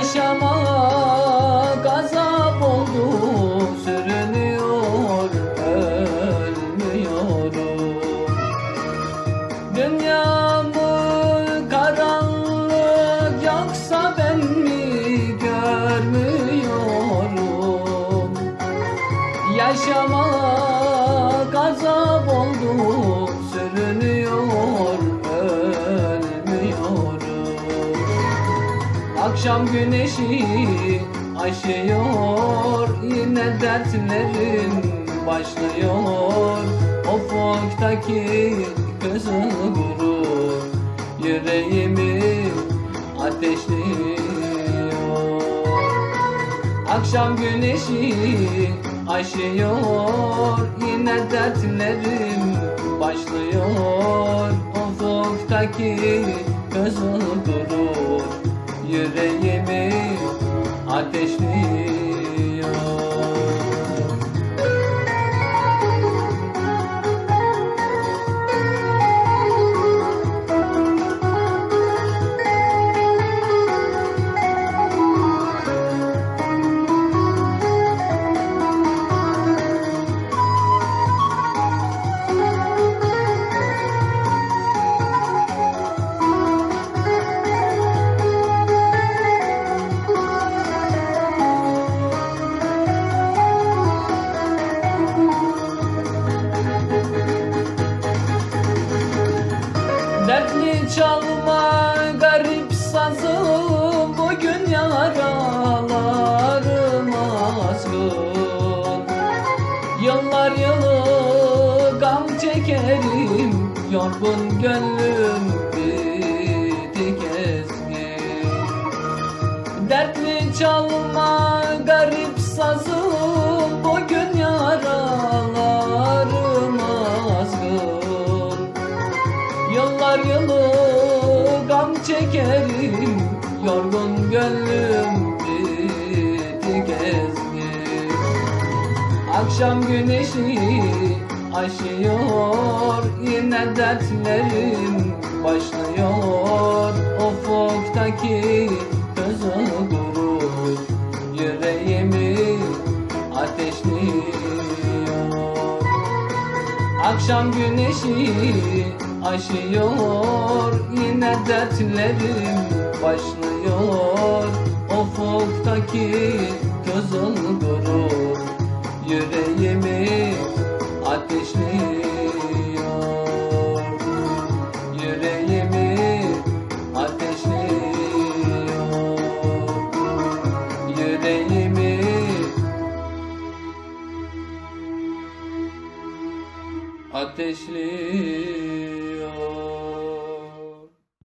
Yaşamak azap oldu Sürünüyor ölmüyorum. Dünya mı karanlık Yoksa ben mi görmüyorum? Yaşamak azap oldu Sürünüyor ölmüyorum Akşam güneşi aşıyor Yine dertlerim başlıyor. Ufuktaki kızıl gurur Yüreğimi ateşliyor. Akşam güneşi aşıyor Yine dertlerim başlıyor. Ufuktaki kızıl gurur Yüreğimi ateşliyor çalma garip sazım Bugün yaralarım azgın. Yıllar yılı gam çekerim Yorgun gönlüm bitti gezgin Dertli çalma garip sazım gam çekerim Yorgun gönlüm bitti gezgin. Akşam güneşi aşıyor Yine dertlerim başlıyor. Ufuktaki kızıl gurur Yüreğimi ateşliyor. Akşam güneşi aşıyor Yine dertlerim başlıyor. Ufuktaki kızıl gurur Yüreğimi ateşliyor ateşliyor.